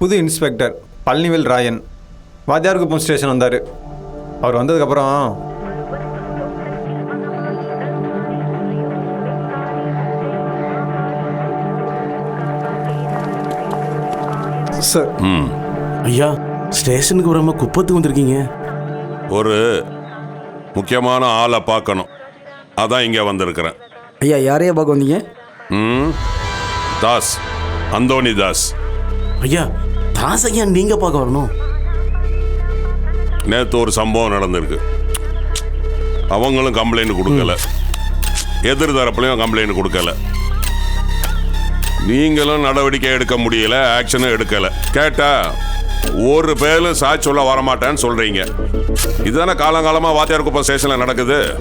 புது inspector Palanivel Rayan. Vathiyarkuppam station வந்தார். அவர் வந்ததுக்கப்புறம் சார். ம். ஐயா ஸ்டேஷனுக்கு வராம குப்பத்துக்கு வந்திருக்கீங்க. ஒரு முக்கியமான ஆளை பார்க்கணும். அதான் இங்கே வந்திருக்கிறேன். ஐயா யாரையா பார்க்க வந்தீங்க? ம். தாஸ் அந்தோணி தாஸ். ஐயா தாஸ் ஐயா நீங்க பார்க்க வரணும். நேற்று ஒரு சம்பவம் நடந்திருக்கு. அவங்களும் கம்ப்ளைண்ட் கொடுக்கல. எதிர் தரப்புலையும் கம்ப்ளைண்ட் கொடுக்கல. நீங்களும் நடவடிக்கை எடுக்க முடியல ஆக்ஷனும் எடுக்கல. கேட்டா ஒரு பேரும் சாட்சி சொல்ல வரமாட்டேன்னு சொல்றீங்க. இதுதானே காலங்காலமா வாத்தியார் குப்பம் ஸ்டேஷன்ல நடக்குது?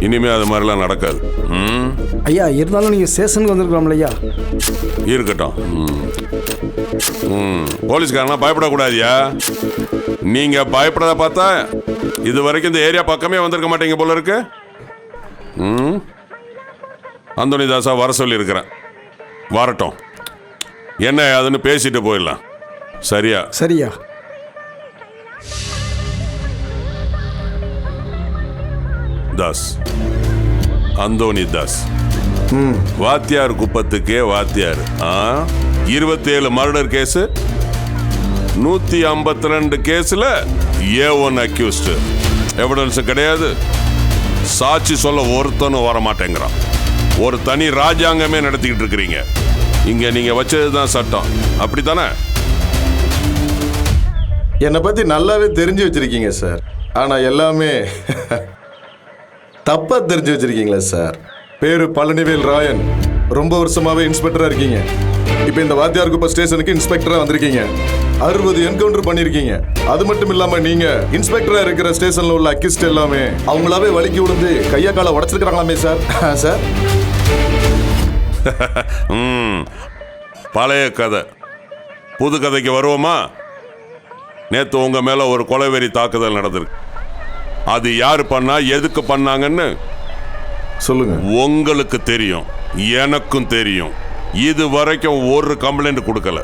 இனிமே அது மாதிரிலாம் நடக்காது. ம்? ஐயா இருந்தாலும் நீங்கள் ஸ்டேஷனுக்கு வந்திருக்கலாம்ல ஐயா. இருக்கட்டும். ம். ம் போலீஸ்காரனா பயப்படக்கூடாதியா? நீங்க பயப்படாத பார்த்தா இது வரைக்கும் இந்த ஏரியா பக்கமே வந்திருக்க மாட்டீங்க போல இருக்கு. ம் அந்தோனி தாசா வர சொல்லியிருக்கிறேன். வரட்டும். என்ன அதுன்னு பேசிட்டு போயிடலாம். சரியா? சரியா. தாஸ். அந்தோனி தாஸ். வாத்தியார் குப்பத்துக்கே வாத்தியார். ஆ? இருபத்தேழு மர்டர் கேஸு நூற்றி ஐம்பத்தி ரெண்டு கேஸில் ஏ ஒன் அக்யூஸ்டு எவிடன்ஸு கிடையாது. சாட்சி சொல்ல ஒருத்தனும் வர மாட்டேங்கிறான் ஒரு தனி ராஜாங்கமே நடத்திக்கிட்டு இருக்கிறீங்க. இங்கே நீங்கள் வச்சது தான் சட்டம். அப்படித்தானே? என்னை பற்றி நல்லாவே தெரிஞ்சு வச்சுருக்கீங்க சார். ஆனால் எல்லாமே தப்பாக தெரிஞ்சு வச்சுருக்கீங்களா சார். பேரு பழனிவேல் ராயன். ரொம்ப வருஷமாகவே இன்ஸ்பெக்டராக இருக்கீங்க. இப்போ இந்த வாத்தியார் குப்பம் ஸ்டேஷனுக்கு இன்ஸ்பெக்டரா வந்திருக்கீங்க. அறுபது என்கவுண்டர் பண்ணிருக்கீங்க. அது மட்டும் இல்லாம நீங்க இன்ஸ்பெக்டரா இருக்கிற ஸ்டேஷன்ல உள்ள அக்கிஸ்ட் எல்லாமே அவங்களாவே வலிக்கி விழுந்து கையா காலை உடைச்சிருக்காங்களாமே சார். சார். பழைய கதை. புது கதைக்கு வருவோமா? நேத்து உங்க மேல ஒரு கொலைவெறி தாக்குதல் நடந்திருக்கு. அது யார் பண்ணா எதுக்கு பண்ணாங்கன்னு சொல்லுங்க. உங்களுக்கு தெரியும். எனக்கும் தெரியும். இது வரைக்கும் ஒரு கம்ப்ளைண்ட் கொடுக்கல.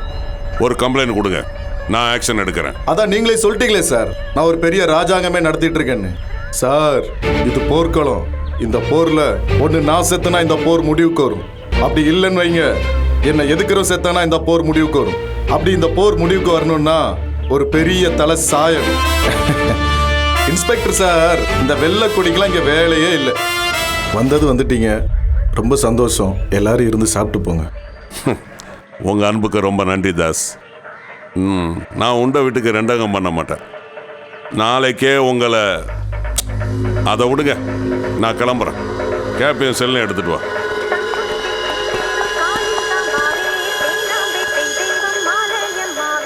ஒரு கம்ப்ளைண்ட் கொடுங்க. நான் ஆக்ஷன் எடுக்கிறேன். அதான் நீங்களே சொல்லிட்டீங்களே சார் நான் ஒரு பெரிய ராஜாங்கமே நடத்திட்டு இருக்கேன்னு சார் இது போர்க்களம். இந்த போர்ல ஒன்று நான் செத்தனா இந்த போர் முடிவுக்கு வரும். அப்படி இல்லைன்னு வைங்க. என்ன எதுக்குற செத்தனா இந்த போர் முடிவுக்கு வரும். அப்படி இந்த போர் முடிவுக்கு வரணும்னா ஒரு பெரிய தலை சாயம். இன்ஸ்பெக்டர் சார் இந்த வெள்ளை கொடிக்கெல்லாம் இங்க வேலையே இல்லை. வந்தது வந்துட்டீங்க. ரொம்ப சந்தோஷம். எல்லாரும் இருந்து சாப்பிட்டு போங்க. உங்கள் அன்புக்கு ரொம்ப நன்றி தாஸ். ம் நான் உண்ட வீட்டுக்கு ரெண்டகம் பண்ண மாட்டேன். நாளைக்கே உங்களை அதை விடுங்க. நான் கிளம்புறேன். கேப்பையும் செல்லும் எடுத்துகிட்டு வா.